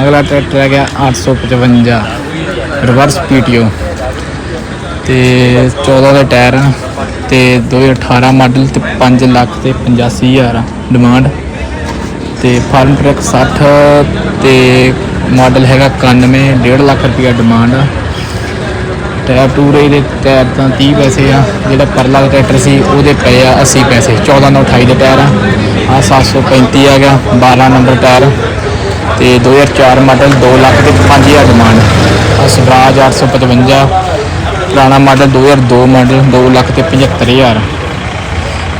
ਅਗਲਾ ਟਰੈਕਟਰ ਹੈ ਗਿਆ 855 ਰਿਵਰਸ ਪੀਟੀਓ ਤੇ 14 ਦੇ ਟਾਇਰ ਆ ਤੇ 2018 ਮਾਡਲ ਤੇ 5 ਲੱਖ ਤੇ 85000 ਆ ਡਿਮਾਂਡ ਤੇ ਫਾਰਮ ਟਰੈਕ 60 ਤੇ ਮਾਡਲ ਹੈਗਾ 91 1.5 ਲੱਖ ਰੁਪਇਆ ਡਿਮਾਂਡ ਆ। ਟਾਇਰ ਟੂਰੇ ਦੇ ਟਾਇਰ ਤਾਂ 30 ਪੈਸੇ ਆ, ਜਿਹੜਾ ਪਰਲਾ ਟਰੈਕਟਰ ਸੀ ਉਹਦੇ ਪਏ ਆ 80 ਪੈਸੇ 14 ਨਾਲ 28 ਦੇ ਟਾਇਰ ਆ। ਆ 735 ਆ ਗਿਆ 12 ਨੰਬਰ ਟਾਇਰ। ਤੇ 2004 ਮਾਡਲ 2 ਲੱਖ ਤੇ 5000 ਡਿਮਾਂਡ ਆ ਸਵਰਾਜ 855 ਪੁਰਾਣਾ ਮਾਡਲ 2002 ਮਾਡਲ 2 ਲੱਖ ਤੇ 75000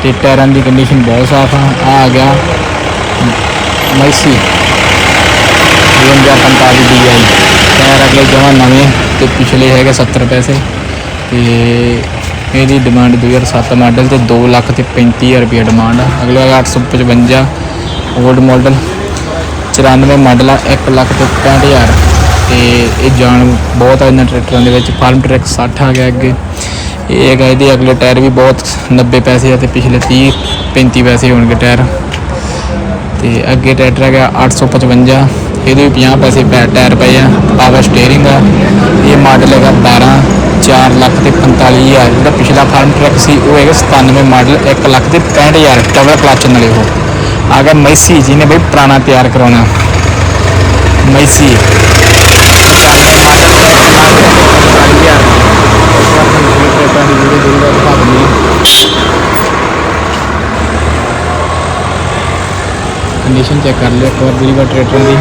ਤੇ ਟਾਇਰਾਂ ਦੀ ਕੰਡੀਸ਼ਨ ਬਹੁਤ ਸਾਫ਼ ਆ ਆ ਆ ਗਿਆ। ਮੈਸੀ 5245 DI ਟਾਇਰ ਅਗਲੇ ਜਮਾ ਨਵੇਂ ਤੇ ਪਿਛਲੇ ਹੈਗੇ 70 ਪੈਸੇ। ਤੇ ਇਹਦੀ ਡਿਮਾਂਡ 2007 ਮਾਡਲ ਤੇ 2 ਲੱਖ ਤੇ 35000 ਰੁਪਏ ਡਿਮਾਂਡ ਆ। ਅਗਲਾ ਹੈਗਾ 855 올ਡ ਮਾਡਲ 94 ਮਾਡਲ ਆ 1 ਲੱਖ ਤੇ 65000 ਤੇ ਇਹ ਜਾਣ ਬਹੁਤ ਆ ਇਹਨਾਂ ਟਰੈਕਟਰਾਂ ਦੇ ਵਿੱਚ। ਫਾਰਮ ਟਰੈਕ 60 ਆ ਗਿਆ ਅੱਗੇ। ਇਹ ਹੈਗਾ ਇਹਦੇ ਅਗਲੇ ਟਾਇਰ ਵੀ ਬਹੁਤ 90 ਪੈਸੇ ਆ ਤੇ ਪਿਛਲੇ 30 35 ਪੈਸੇ ਹੋਣਗੇ ਟਾਇਰ। ਤੇ ਅੱਗੇ ਟਰੈਕਟਰ ਹੈਗਾ 855 ਇਹਦੇ ਵੀ 50 ਪੈਸੇ ਪੈ ਟਾਇਰ ਪਏ ਆ। ਪਾਵਰ ਸਟੀਅਰਿੰਗ ਆ। ਇਹ ਮਾਡਲ ਹੈਗਾ 12 4 ਲੱਖ ਤੇ 45000 ਜਿਹੜਾ ਪਿਛਲਾ ਫਾਰਮ ਟਰੈਕ ਸੀ, ਉਹ ਹੈਗਾ 97 ਮਾਡਲ 1 ਲੱਖ ਤੇ 65000 ਡਬਲ ਕਲਚ ਨਾਲੇ ਉਹ। ਆ ਗਿਆ ਮੈਸੀ ਜਿਹਨੇ ਬਈ ਪੁਰਾਣਾ ਤਿਆਰ ਕਰਾਉਣਾ ਮੈਸੀ 95 ਮਾਡਲ ਤੇ 1 ਲੱਖ ਤੇ 45000 ਟਰੈਕਟਰਾਂ ਦੀ ਵੀਡੀਓ ਜ਼ਰੂਰ ਦਿਖਾ ਦਿੰਦੀ ਕੰਡੀਸ਼ਨ ਚੈੱਕ ਕਰ ਲਿਓ ਇੱਕ ਵਾਰ ਦੂਰੀ ਵਾਰ ਟਰੈਕਟਰ ਦੀ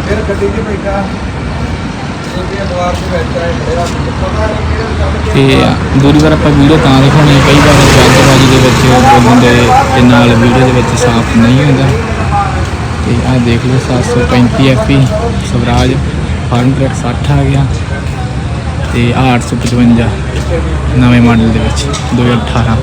ਫਿਰ ਗੱਡੀ 'ਚ ਬੈਠਾ 'ਤੇ ਦੂਰੀ ਵਾਰ ਆਪਾਂ ਵੀਡੀਓ ਤਾਂ ਦਿਖਾਉਣੀ ਕਈ ਵਾਰ ਦੇ ਵਿੱਚ ਬੋਲਣ ਦੇ ਦੇ ਨਾਲ ਵੀਡੀਓ ਦੇ ਵਿੱਚ ਸਾਫ਼ ਨਹੀਂ ਹੁੰਦਾ। ਤੇ ਆਹ ਦੇਖ ਲਓ 735 ਐਫਈ ਸਵਰਾਜ, ਫਾਰਮ ਟਰੈਕ 60 ਆ ਗਿਆ ਤੇ ਆਹ 855 ਨਵੇਂ ਮਾਡਲ ਦੇ ਵਿੱਚ 2018